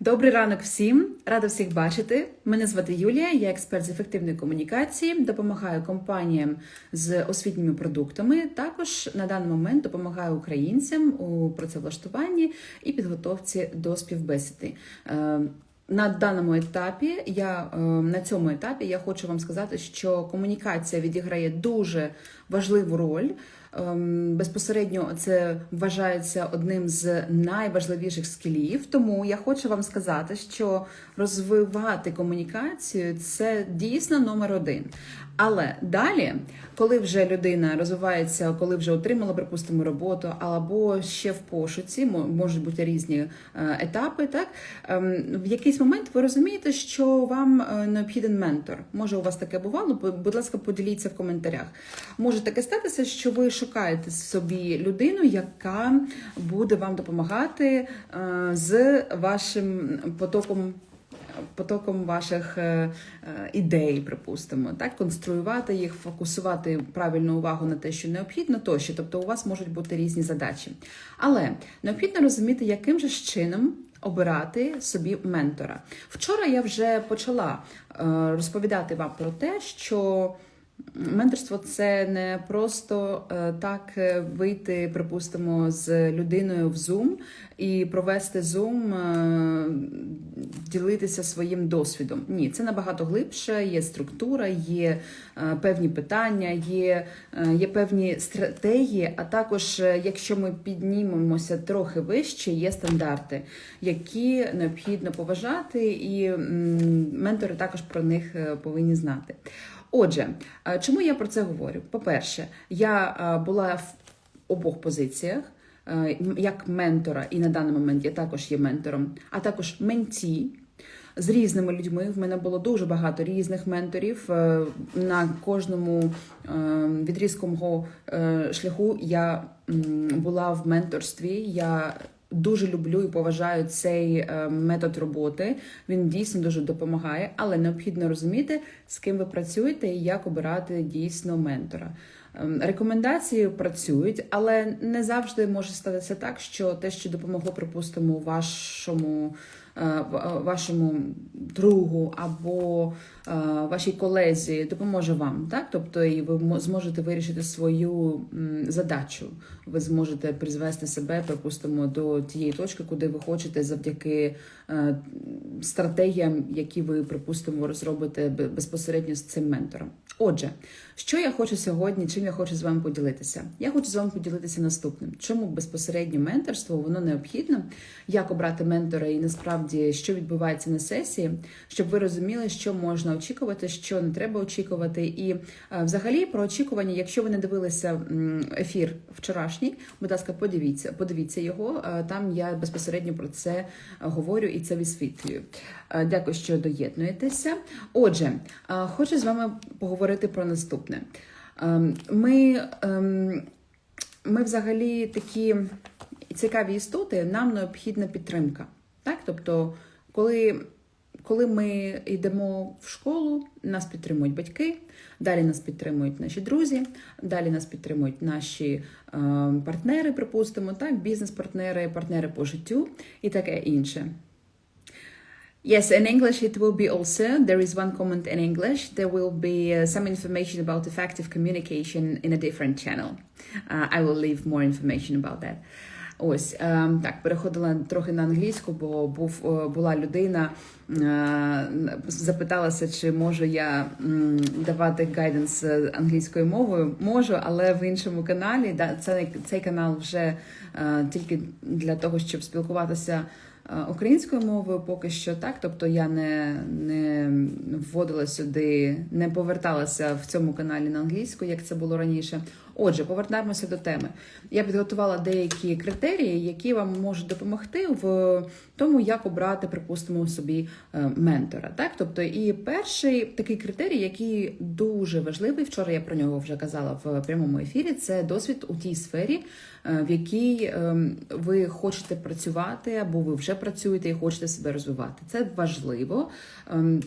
Добрий ранок всім! Рада всіх бачити. Мене звати Юлія, я експерт з ефективної комунікації, допомагаю компаніям з освітніми продуктами. Також на даний момент допомагаю українцям у працевлаштуванні і підготовці до співбесіди. Е, На даному етапі я е, на цьому етапі я хочу вам сказати, що комунікація відіграє дуже важливу роль. Ем, Безпосередньо це вважається одним з найважливіших скілів. Тому я хочу вам сказати, що розвивати комунікацію це дійсно номер один. Але далі, коли вже людина розвивається, коли вже отримала, припустимо, роботу, або ще в пошуці, можуть бути різні е, етапи, так ем, в якийсь момент ви розумієте, що вам е, необхіден ментор. Може, у вас таке бувало? Будь ласка, поділіться в коментарях. Може таке статися, що ви шукаєте собі людину, яка буде вам допомагати е, з вашим потоком потоком ваших е, е, ідей, припустимо, так конструювати їх, фокусувати правильну увагу на те, що необхідно, тощо. Тобто у вас можуть бути різні задачі. Але необхідно розуміти, яким же чином. Обирати собі ментора. Вчора я вже почала е, розповідати вам про те, що менторство це не просто е, так е, вийти, припустимо, з людиною в Zoom і провести Zoom, е, ділитися своїм досвідом. Ні, це набагато глибше, є структура, є певні питання, є, є певні стратегії, а також, якщо ми піднімемося трохи вище, є стандарти, які необхідно поважати, і ментори також про них повинні знати. Отже, е, чому я про це говорю? По-перше, я е, була в обох позиціях. е, Як ментора, і на даний момент я також є ментором, а також менті з різними людьми. В мене було дуже багато різних менторів. На кожному відрізку мого шляху я була в менторстві. Я Дуже люблю і поважаю цей е, метод роботи. Він дійсно дуже допомагає, але необхідно розуміти, з ким ви працюєте і як обирати дійсно ментора. Ем, Рекомендації працюють, але не завжди може статися так, що те, що допомогло, припустимо, вашому, е, вашому другу або е, вашій колезі, допоможе вам. Так? Тобто, і ви мо- зможете вирішити свою задачу. Ви зможете призвести себе, припустимо, до тієї точки, куди ви хочете завдяки е, стратегіям, які ви, припустимо, розробите безпосередньо з цим ментором. Отже, що я хочу сьогодні, чим я хочу з вами поділитися? Я хочу з вами поділитися наступним. Чому безпосередньо менторство воно необхідно, як обрати ментора і насправді що відбувається на сесії, щоб ви розуміли, що можна очікувати, що не треба очікувати. І е, взагалі про очікування, якщо ви не дивилися ефір вчорашній, будь ласка, подивіться, подивіться його. Е, Там я безпосередньо про це говорю і це висвітлюю. Е, Дякую, що доєднуєтеся. Отже, хочу з вами поговорити про наступне. Ми, ем, ми взагалі такі цікаві істоти, нам необхідна підтримка. Так? Тобто, коли, коли ми йдемо в школу, нас підтримують батьки, далі нас підтримують наші друзі, далі нас підтримують наші е, партнери, припустимо, так, бізнес-партнери, партнери по життю і таке інше. Yes, in English it will be also. There is one comment in English. There will be uh, some information about effective communication in a different channel. Uh, I will leave more information about that. Ось ем, так, переходила трохи на англійську, бо був е, була людина, е, запиталася, чи можу я давати гайденс е, англійською мовою. Можу, але в іншому каналі. Да, це цей канал вже е, тільки для того, щоб спілкуватися е, українською мовою, поки що так. Тобто я не, не вводила сюди, не поверталася в цьому каналі на англійську, як це було раніше. Отже, повертаємося до теми. Я підготувала деякі критерії, які вам можуть допомогти в тому, як обрати, припустимо, собі е, ментора. Так, тобто, і перший такий критерій, який дуже важливий, вчора я про нього вже казала в прямому ефірі, це досвід у тій сфері, е, в якій е, ви хочете працювати, або ви вже працюєте і хочете себе розвивати. Це важливо, ем,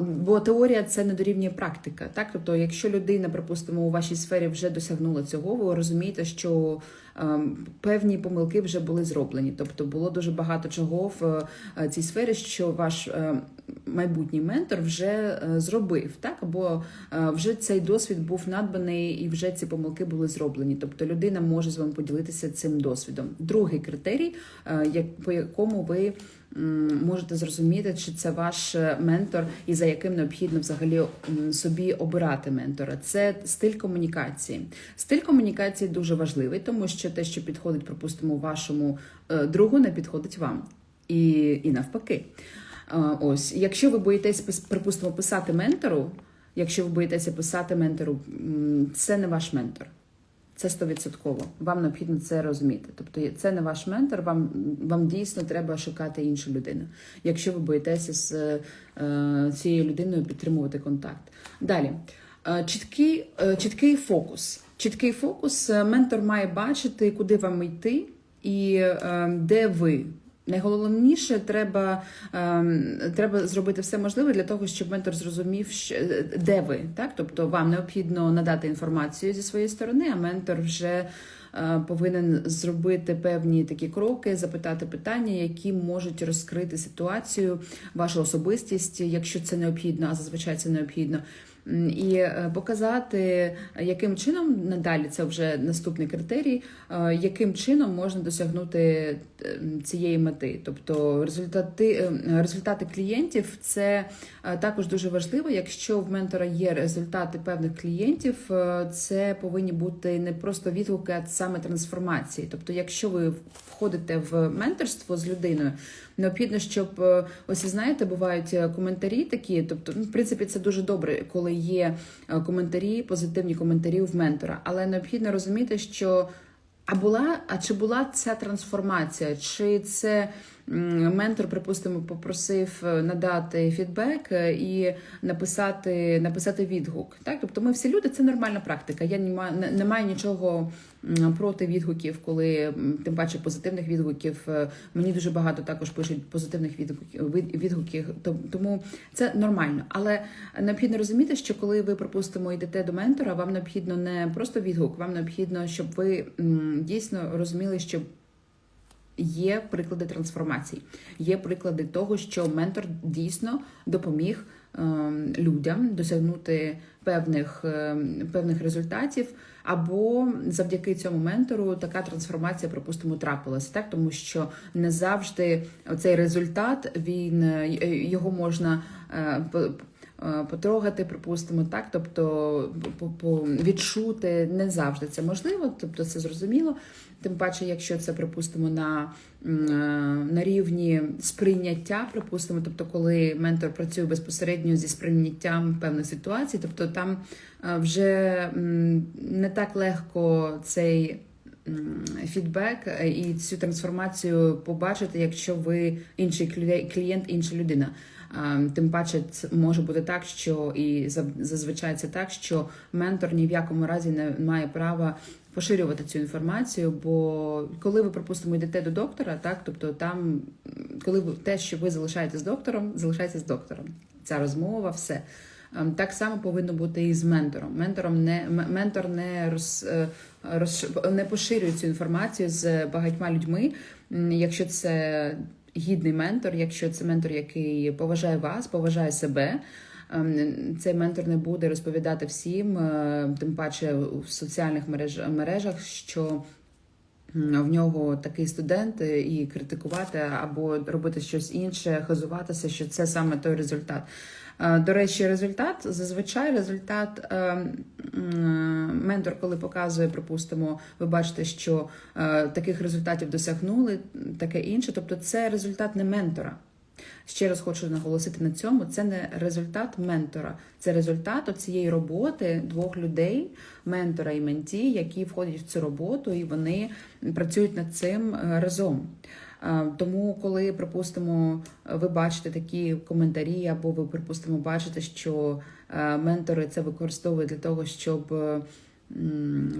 бо теорія це не дорівнює практика. Так, тобто, якщо людина, припустимо, у вашій сфері вже досягнула досягнула цього, ви розумієте, що ем, певні помилки вже були зроблені. Тобто було дуже багато чого в е, цій сфері, що ваш е, майбутній ментор вже е, зробив, так або вже цей досвід був надбаний, і вже ці помилки були зроблені. Тобто людина може з вами поділитися цим досвідом. Другий критерій, по якому ви можете зрозуміти, чи це ваш е, ментор, і за яким необхідно взагалі собі обирати ментора. Це стиль комунікації. Стиль комунікації дуже важливий, тому що те, що підходить, припустимо, вашому е, другу, не підходить вам. І, і навпаки. Ось, якщо ви боїтесь, припустимо, писати ментору, якщо ви боїтеся писати ментору, це не ваш ментор. Це стовідсотково. Вам необхідно це розуміти. Тобто це не ваш ментор, вам, вам дійсно треба шукати іншу людину, якщо ви боїтеся з е, цією людиною підтримувати контакт. Далі. Е, Чіткий, е, чіткий фокус. Чіткий фокус. Е, Ментор має бачити, куди вам йти і е, де ви. Найголовніше треба, ем, треба зробити все можливе для того, щоб ментор зрозумів, е, де ви. Так? Тобто вам необхідно надати інформацію зі своєї сторони, а ментор вже е, повинен зробити певні такі кроки, запитати питання, які можуть розкрити ситуацію, вашу особистість, якщо це необхідно, а зазвичай це необхідно. І е, показати, яким чином надалі це вже наступний критерій, е, яким чином можна досягнути цієї мети. Тобто результати, е, результати клієнтів це е, також дуже важливо. Якщо в ментора є результати певних клієнтів, це повинні бути не просто відгуки, а саме трансформації. Тобто, якщо ви входите в менторство з людиною, необхідно, щоб ось знаєте, бувають коментарі такі. Тобто, ну, в принципі, це дуже добре, коли є е, коментарі, позитивні коментарі в ментора, але необхідно розуміти, що а була, а чи була ця трансформація? Чи це ментор, припустимо, попросив е, надати фідбек е, і написати, написати відгук? Так, тобто ми всі люди, це нормальна практика. Я не маю, не, маю нічого проти відгуків, коли тим паче позитивних відгуків. Е, Мені дуже багато також пишуть позитивних відгуків відгуків, тому це нормально. Але необхідно розуміти, що коли ви, припустимо, йдете до ментора, вам необхідно не просто відгук, вам необхідно, щоб ви дійсно розуміли, що є приклади трансформацій, є приклади того, що ментор дійсно допоміг ем, людям досягнути певних, ем, певних результатів, або завдяки цьому ментору така трансформація, припустимо, трапилася, так? Тому що не завжди цей результат він е, його можна е, потрогати, припустимо, так, тобто відчути не завжди це можливо, тобто це зрозуміло. Тим паче, якщо це припустимо на, е, на рівні сприйняття, припустимо, тобто, коли ментор працює безпосередньо зі сприйняттям певних ситуацій, тобто там е, вже не так легко цей фідбек е, і цю трансформацію побачити, якщо ви інший клієнт, інша людина. Тим паче, це може бути так, що і зазвичай це так, що ментор ні в якому разі не має права поширювати цю інформацію. Бо коли ви, припустимо, йдете до доктора, так тобто там, коли ви те, що ви залишаєтесь з доктором, залишається з доктором. Ця розмова, все. Так само повинно бути і з ментором. Ментором не ментор не роз, е, роз не поширює цю інформацію з багатьма людьми. Якщо це гідний ментор, якщо це ментор, який поважає вас, поважає себе. ем, Цей ментор не буде розповідати всім, е, тим паче в соціальних мереж, мережах, що в нього такий студент е, і критикувати або робити щось інше, хазуватися, що це саме той результат. Е, До речі, результат зазвичай результат е, ментор, коли показує, припустимо, ви бачите, що е, таких результатів досягнули, таке інше. Тобто, це результат не ментора. Ще раз хочу наголосити на цьому: це не результат ментора, це результат цієї роботи двох людей, ментора і менті, які входять в цю роботу, і вони працюють над цим е, разом. Е, Тому, коли, припустимо, ви бачите такі коментарі, або ви, припустимо, бачите, що е, ментори це використовують для того, щоб е,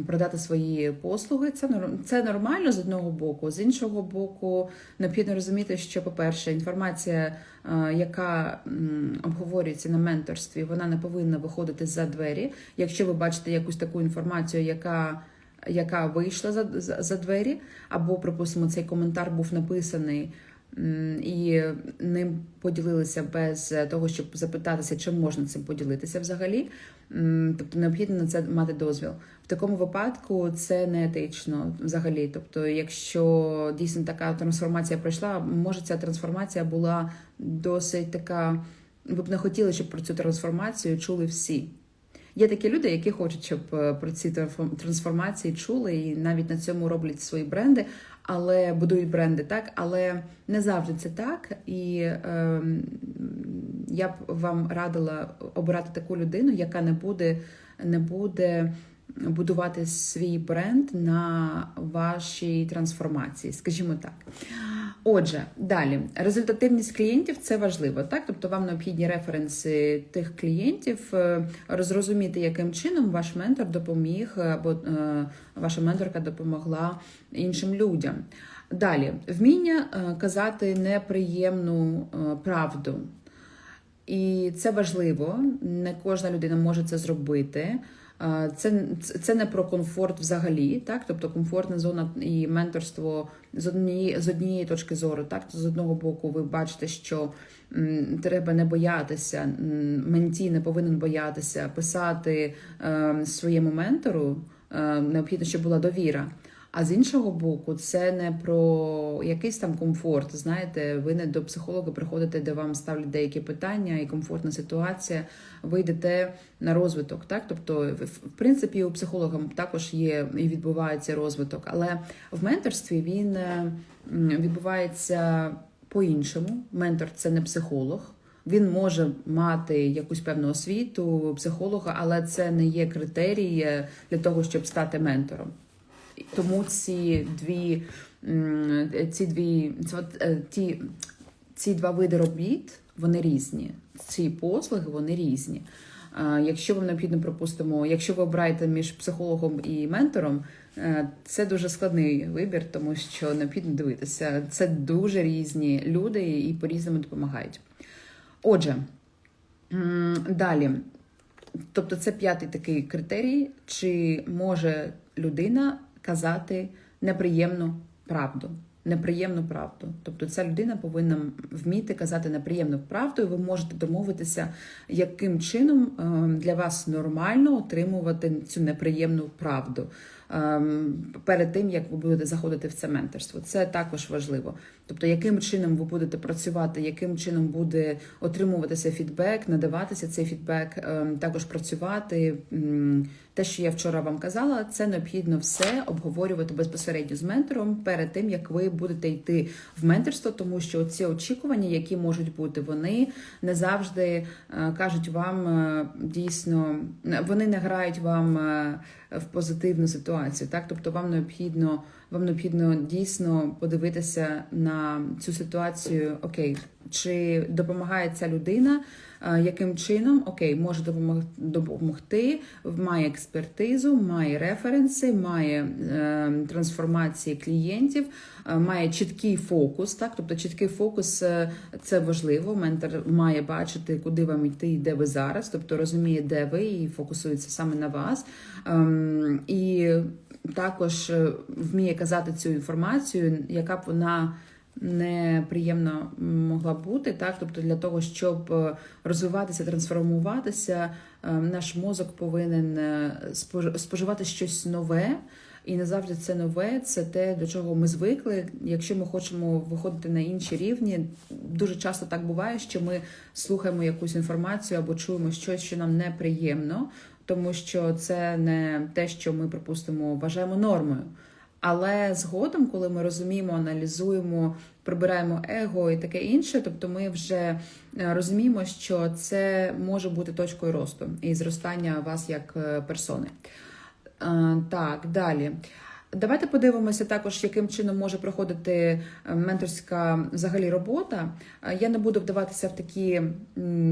продати свої послуги. Це це нормально з одного боку. З іншого боку, необхідно розуміти, що, по-перше, інформація, яка обговорюється на менторстві, вона не повинна виходити за двері. Якщо ви бачите якусь таку інформацію, яка яка вийшла за, за, за двері, або, припустимо, цей коментар був написаний і ним поділилися без того, щоб запитатися, чи можна цим поділитися взагалі. Тобто необхідно на це мати дозвіл. В такому випадку це не етично взагалі. Тобто, якщо дійсно така трансформація пройшла, може ця трансформація була досить така. Ви б не хотіли, щоб про цю трансформацію чули всі. Є такі люди, які хочуть, щоб е, про ці трансформ- трансформації чули, і навіть на цьому роблять свої бренди, але будують бренди так. Але не завжди це так. І е, я б вам радила обирати таку людину, яка не буде, не буде будувати свій бренд на вашій трансформації, скажімо так. Отже, далі результативність клієнтів це важливо, так? Тобто вам необхідні референси тих клієнтів, е, розрозуміти, яким чином ваш ментор допоміг е, або е, ваша менторка допомогла іншим людям. Далі, вміння казати неприємну правду. І це важливо. Не кожна людина може це зробити. Це, це не про комфорт взагалі, так? Тобто комфортна зона і менторство з однієї, з однієї точки зору, так? З одного боку, ви бачите, що м, треба не боятися, менті не повинен боятися писати е, своєму ментору. Е, необхідно, щоб була довіра. А з іншого боку, це не про якийсь там комфорт. Знаєте, ви не до психолога приходите, де вам ставлять деякі питання і комфортна ситуація. Ви йдете на розвиток. Так, тобто, в принципі, у психолога також є і відбувається розвиток, але в менторстві він е, відбувається по-іншому. Ментор це не психолог. Він може мати якусь певну освіту психолога, але це не є критерій е, для того, щоб стати ментором. Тому ці дві, ці дві от, е, ці два види робіт вони різні. Ці послуги вони різні. Якщо вам необхідно, припустимо, якщо ви обираєте між психологом і ментором, е, це дуже складний вибір, тому що необхідно дивитися. Це дуже різні люди і по-різному допомагають. Отже, далі. Тобто, це п'ятий такий критерій, чи може людина казати неприємну правду. Неприємну правду. Тобто ця людина повинна вміти казати неприємну правду, і ви можете домовитися, яким чином е, для вас нормально отримувати цю неприємну правду ем, перед тим, як ви будете заходити в це менторство. Це також важливо. Тобто, яким чином ви будете працювати, яким чином буде отримуватися фідбек, надаватися цей фідбек, ем, також працювати. Те, що я вчора вам казала, це необхідно все обговорювати безпосередньо з ментором перед тим, як ви будете йти в менторство, тому що ці очікування, які можуть бути, вони не завжди е, кажуть вам е, дійсно, вони не грають вам е, в позитивну ситуацію. Так, тобто вам необхідно, вам необхідно дійсно подивитися на цю ситуацію. Окей, чи допомагає ця людина? Е, Яким чином окей, може допомог- допомогти, має експертизу, має референси, має е, трансформації клієнтів, е, має чіткий фокус. Так, тобто чіткий фокус е, це важливо. Ментор має бачити, куди вам йти і де ви зараз, тобто розуміє, де ви і фокусується саме на вас. Ем, і також е, вміє казати цю інформацію, яка б вона неприємно могла бути, так тобто для того, щоб е, розвиватися, трансформуватися, е, наш мозок повинен е, споживати щось нове. І не завжди це нове, це те, до чого ми звикли. Якщо ми хочемо виходити на інші рівні, дуже часто так буває, що ми слухаємо якусь інформацію або чуємо щось, що нам неприємно, тому що це не те, що ми, припустимо, вважаємо нормою. Але згодом, коли ми розуміємо, аналізуємо, прибираємо его і таке інше, тобто ми вже е, розуміємо, що це може бути точкою росту і зростання вас як е, персони. Е, Так, далі. Давайте подивимося також, яким чином може проходити менторська взагалі робота. Я не буду вдаватися в такі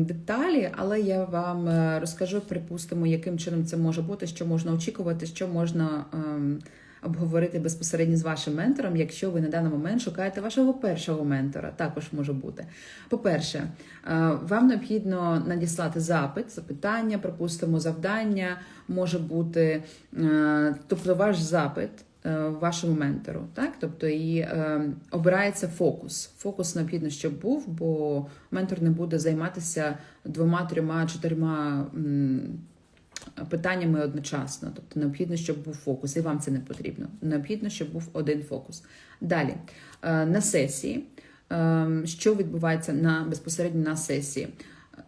деталі, але я вам розкажу, припустимо, яким чином це може бути, що можна очікувати, що можна ем, обговорити безпосередньо з вашим ментором, якщо ви на даний момент шукаєте вашого першого ментора. Також може бути. По-перше, е, вам необхідно надіслати запит, запитання, припустимо, завдання може бути, е, тобто ваш запит. е, Вашому ментору, так тобто і е, обирається фокус. Фокус необхідно, щоб був, бо ментор не буде займатися двома, трьома, чотирма питаннями одночасно. Тобто необхідно, щоб був фокус, і вам це не потрібно. Необхідно, щоб був один фокус. Далі е, на сесії, е, що відбувається на безпосередньо на сесії.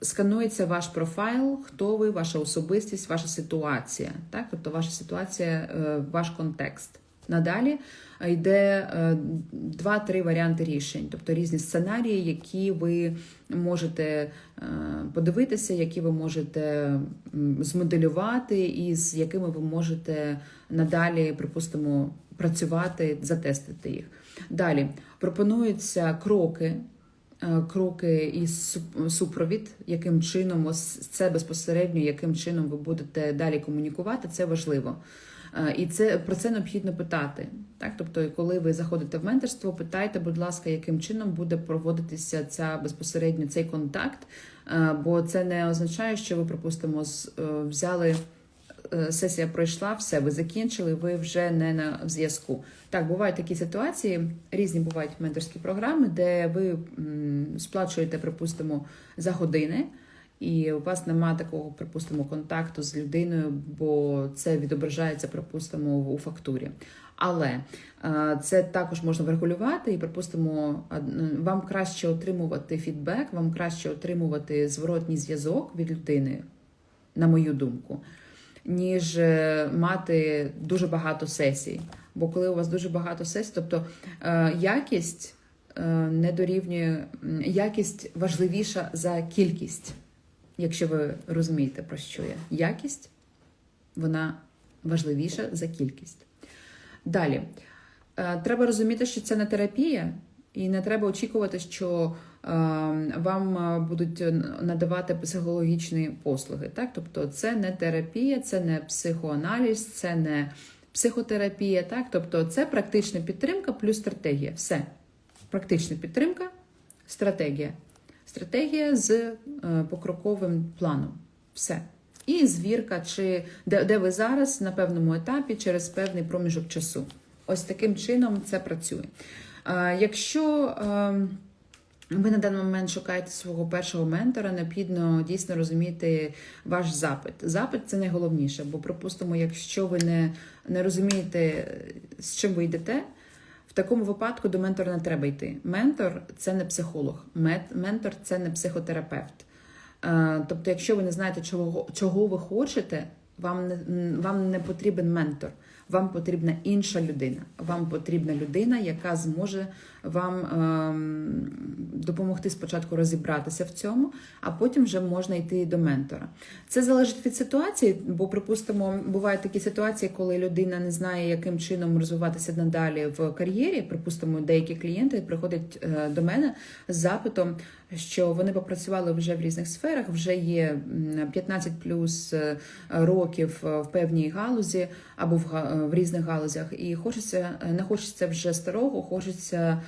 Сканується ваш профайл, хто ви, ваша особистість, ваша ситуація. Так? Тобто ваша ситуація, е, ваш контекст. Надалі е, йде е, два-три варіанти рішень, тобто різні сценарії, які ви можете е, подивитися, які ви можете змоделювати, і з якими ви можете надалі, припустимо, працювати, затестити їх. Далі пропонуються кроки. Кроки і суп- супровід, яким чином ось це безпосередньо, яким чином ви будете далі комунікувати, це важливо. Е, І це про це необхідно питати. Так, тобто, коли ви заходите в менторство, питайте, будь ласка, яким чином буде проводитися ця безпосередньо цей контакт, Е, бо це не означає, що ви, припустимо, е, взяли. Сесія пройшла, все, ви закінчили, ви вже не на зв'язку. Так, бувають такі ситуації, різні бувають менторські програми, де ви сплачуєте, припустимо, за години, і у вас немає такого, припустимо, контакту з людиною, бо це відображається, припустимо, у фактурі. Але е, це також можна врегулювати, і припустимо, ад- вам краще отримувати фідбек, вам краще отримувати зворотній зв'язок від людини, на мою думку, ніж е, мати дуже багато сесій. Бо коли у вас дуже багато сесій, тобто е, якість е, не дорівнює, якість важливіша за кількість, якщо ви розумієте, про що я. Якість вона важливіша за кількість. Далі. Е, Треба розуміти, що це не терапія, і не треба очікувати, що е, вам е, будуть надавати психологічні послуги. Так? Тобто, це не терапія, це не психоаналіз, це не психотерапія. Так? Тобто, це практична підтримка плюс стратегія. Все. Практична підтримка, стратегія. Стратегія з е, покроковим планом. Все. І звірка, чи де, де ви зараз на певному етапі через певний проміжок часу. Ось таким чином це працює. Якщо е, ви на даний момент шукаєте свого першого ментора, необхідно дійсно розуміти ваш запит. Запит це найголовніше, бо, припустимо, якщо ви не, не розумієте, з чим ви йдете, такому випадку до ментора не треба йти. Ментор це не психолог, ментор це не психотерапевт. Е, Тобто, якщо ви не знаєте, чого, чого ви хочете, вам не, вам не потрібен ментор, вам потрібна інша людина. Вам потрібна людина, яка зможе вам ем, допомогти спочатку розібратися в цьому, а потім вже можна йти до ментора. Це залежить від ситуації, бо, припустимо, бувають такі ситуації, коли людина не знає, яким чином розвиватися надалі в кар'єрі. Припустимо, деякі клієнти приходять е, до мене з запитом, що вони попрацювали вже в різних сферах, вже є м, 15 плюс е, років е, в певній галузі або в, різних галузях, і хочеться не хочеться вже старого, хочеться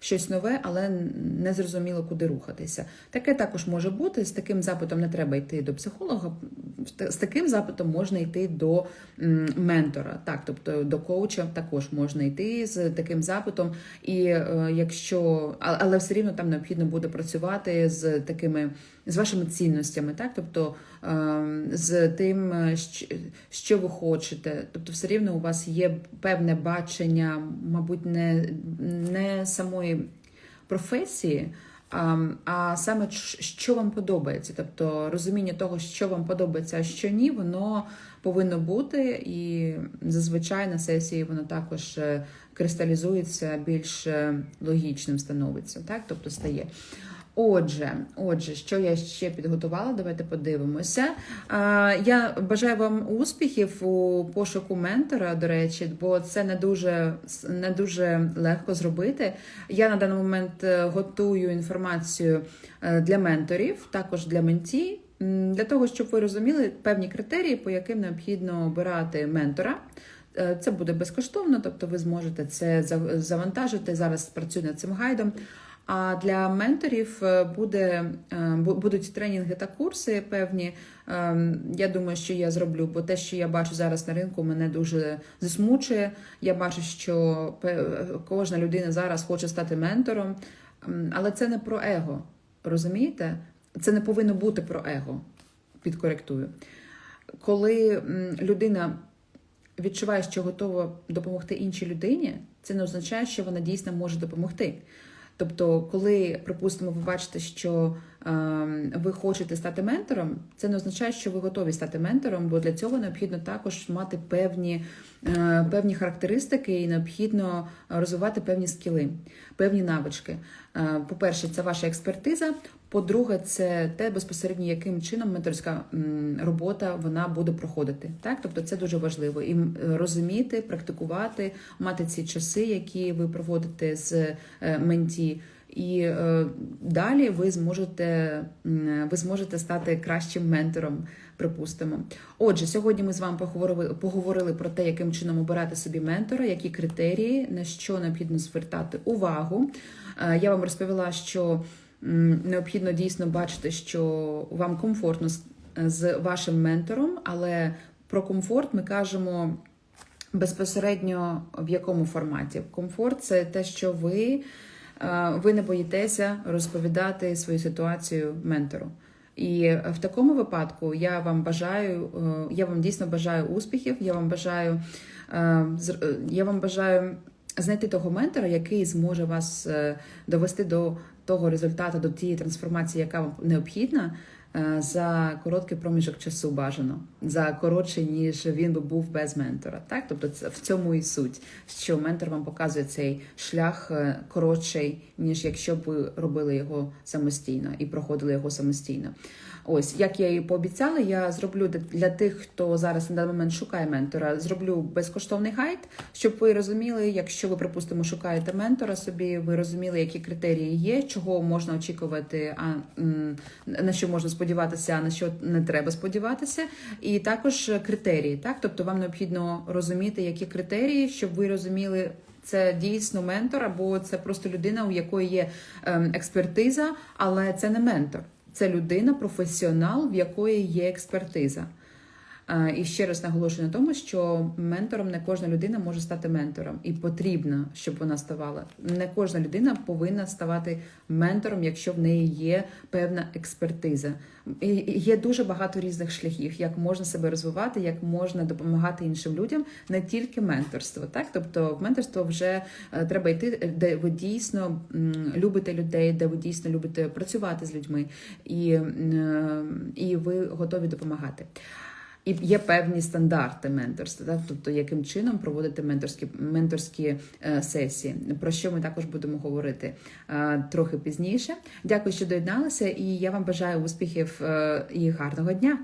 щось нове, але не зрозуміло, куди рухатися. Таке також може бути. З таким запитом не треба йти до психолога. З таким запитом можна йти до ментора, так, тобто до коуча також можна йти з таким запитом. І е, якщо, але все рівно там необхідно буде працювати з такими з вашими цінностями, так, тобто е, з тим, е, що ви хочете. Тобто, все рівно у вас є певне бачення, мабуть, не, не самої професії. А, а саме що вам подобається, тобто розуміння того, що вам подобається, а що ні, воно повинно бути, і зазвичай на сесії воно також е, кристалізується більш е, логічним становиться, так, тобто стає. Отже, отже, що я ще підготувала, давайте подивимося. Я бажаю вам успіхів у пошуку ментора, до речі, бо це не дуже, не дуже легко зробити. Я на даний момент е, готую інформацію е, для менторів, також для менті, для того, щоб ви розуміли певні критерії, по яким необхідно обирати ментора. Е, Це буде безкоштовно, тобто ви зможете це завантажити. Зараз працюю над цим гайдом. А для менторів е, буде, е, будуть тренінги та курси певні. Е, Я думаю, що я зроблю, бо те, що я бачу зараз на ринку, мене дуже засмучує. Я бачу, що кожна людина зараз хоче стати ментором, але це не про его. Розумієте? Це не повинно бути про его. Підкоректую. Коли людина відчуває, що готова допомогти іншій людині, це не означає, що вона дійсно може допомогти. Тобто, коли, припустимо, ви бачите, що е, ви хочете стати ментором, це не означає, що ви готові стати ментором, бо для цього необхідно також мати певні, е, певні характеристики і необхідно розвивати певні скіли, певні навички. Е, по-перше, це ваша експертиза. По-друге, це те безпосередньо, яким чином менторська робота вона буде проходити. Так, тобто це дуже важливо і розуміти, практикувати, мати ці часи, які ви проводите з е, менті. І е, далі ви зможете, ви зможете стати кращим ментором, припустимо. Отже, сьогодні ми з вами поговорили, поговорили про те, яким чином обирати собі ментора, які критерії, на що необхідно звертати увагу. Е, Я вам розповіла, що необхідно дійсно бачити, що вам комфортно з, вашим ментором, але про комфорт ми кажемо безпосередньо в якому форматі. Комфорт це те, що ви, е, ви не боїтеся розповідати свою ситуацію ментору. І в такому випадку я вам бажаю, е, я вам дійсно бажаю успіхів. Я вам бажаю, е, я вам бажаю знайти того ментора, який зможе вас довести до того результату, до тієї трансформації, яка вам необхідна. е, За короткий проміжок часу бажано, за коротше, ніж він би був без ментора. Так, тобто це в цьому і суть, що ментор вам показує цей шлях е, коротший, ніж якщо б ви робили його самостійно і проходили його самостійно. Ось як я і пообіцяла, я зроблю для- тих, хто зараз на даний момент шукає ментора, зроблю безкоштовний гайд, щоб ви розуміли, якщо ви, припустимо, шукаєте ментора собі, ви розуміли, які критерії є, чого можна очікувати, а на що можна сподіватися, а на що не треба сподіватися, і також критерії. Так, тобто вам необхідно розуміти, які критерії, щоб ви розуміли. Це дійсно ментор, або це просто людина, у якої є ем, експертиза, але це не ментор. Це людина, професіонал, в якої є експертиза. Е, І ще раз наголошую на тому, що ментором не кожна людина може стати ментором, і потрібно, щоб вона ставала. Не кожна людина повинна ставати ментором, якщо в неї є певна експертиза. І є дуже багато різних шляхів, як можна себе розвивати, як можна допомагати іншим людям, не тільки менторство. Так, тобто в менторство вже е, треба йти, де ви дійсно любите людей, де ви дійсно любите працювати з людьми, і, і ви готові допомагати. І є певні стандарти менторства, так? тобто яким чином проводити менторські менторські е, сесії, про що ми також будемо говорити е, трохи пізніше. Дякую, що доєдналися, і я вам бажаю успіхів е, і гарного дня.